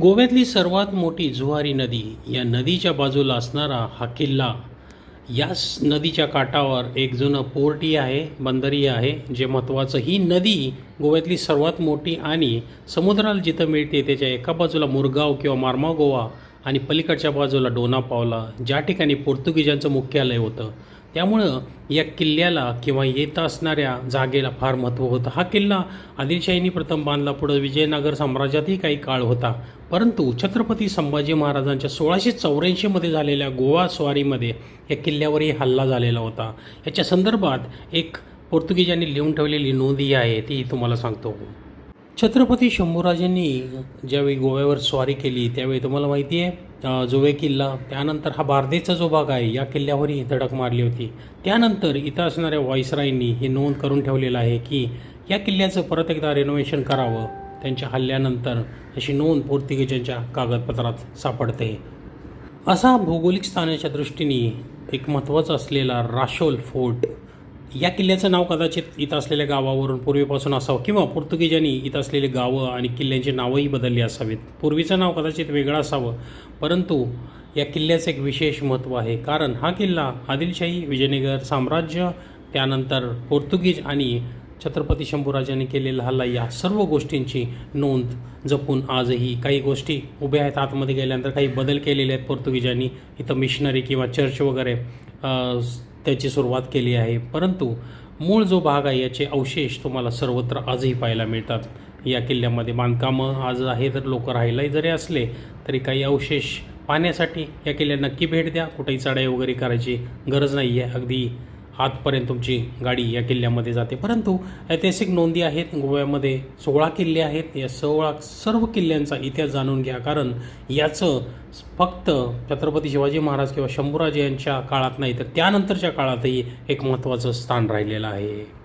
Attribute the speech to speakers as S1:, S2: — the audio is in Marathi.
S1: गोव्यातली सर्वात मोठी जुवारी नदी या नदीच्या बाजूला असणारा हा किल्ला याच नदीच्या काठावर एक जुनं पोर्टी आहे बंदरी आहे जे महत्त्वाचं ही नदी गोव्यातली सर्वात मोठी आणि समुद्राला जिथं मिळते त्याच्या एका बाजूला मुरगाव किंवा मार्मा गोवा आणि पलीकडच्या बाजूला डोनापावला ज्या ठिकाणी पोर्तुगीजांचं मुख्यालय होतं. त्यामुळं या किल्ल्याला किंवा येत असणाऱ्या जागेला फार महत्त्व होतं. हा किल्ला आदिलशाहींनी प्रथम बांधला पुढं विजयनगर साम्राज्यातही काही काळ होता. परंतु छत्रपती संभाजी महाराजांच्या सोळाशे चौऱ्याऐंशीमध्ये झालेल्या गोवा स्वारीमध्ये या किल्ल्यावरही हल्ला झालेला होता. याच्या संदर्भात एक पोर्तुगीजांनी लिहून ठेवलेली नोंदी आहे ती तुम्हाला सांगतो. छत्रपती शंभूराजांनी ज्यावेळी गोव्यावर स्वारी केली त्यावेळी तुम्हाला माहिती आहे जुवे किल्ला त्यानंतर हा बार्देचा जो भाग आहे या किल्ल्यावरही धडक मारली होती. त्यानंतर इथं असणाऱ्या व्हाईसराईंनी हे नोंद करून ठेवलेलं आहे की या किल्ल्याचं परत एकदा रेनोव्हेशन करावं त्यांच्या हल्ल्यानंतर अशी नोंद पोर्तुगीजांच्या कागदपत्रात सापडते. असा भौगोलिक स्थानाच्या दृष्टीने एक महत्त्वाचा असलेला राशोल फोर्ट या किल्ल्याचं नाव कदाचित इथं असलेल्या गावावरून पूर्वीपासून असावं किंवा पोर्तुगीजांनी इथं असलेली गावं आणि किल्ल्यांची नावंही बदलली असावीत. पूर्वीचं नाव कदाचित वेगळं असावं परंतु या किल्ल्याचं एक विशेष महत्त्व आहे. कारण हा किल्ला आदिलशाही विजयनगर साम्राज्य त्यानंतर पोर्तुगीज आणि छत्रपती शंभूराजांनी केलेला हल्ला या सर्व गोष्टींची नोंद जपून आजही काही गोष्टी उभ्या आहेत. आतमध्ये गेल्यानंतर काही बदल केलेले आहेत पोर्तुगीजांनी. इथं मिशनरी किंवा चर्च वगैरे त्याची सुरुवात केली आहे. परंतु मूळ जो भाग आहे याचे अवशेष तुम्हाला सर्वत्र आजही पाहायला मिळतात. या किल्ल्यामध्ये बांधकामं आज आहे तर लोक राहायलाही जरी असले तरी काही अवशेष पाहण्यासाठी या किल्ल्याला नक्की भेट द्या. कुठेही चढाई वगैरे करायची गरज नाही आहे अगदी आतपर्यंत तुमची गाडी या किल्ल्यामध्ये जाते. परंतु ऐतिहासिक नोंदी आहेत गोव्यामध्ये सोळा किल्ले आहेत. या सोळा सर्व किल्ल्यांचा इतिहास जाणून घ्या. कारण याचं फक्त छत्रपती शिवाजी महाराज किंवा शंभूराज यांच्या काळात नाही तर त्यानंतरच्या काळातही एक महत्त्वाचं स्थान राहिलेलं आहे.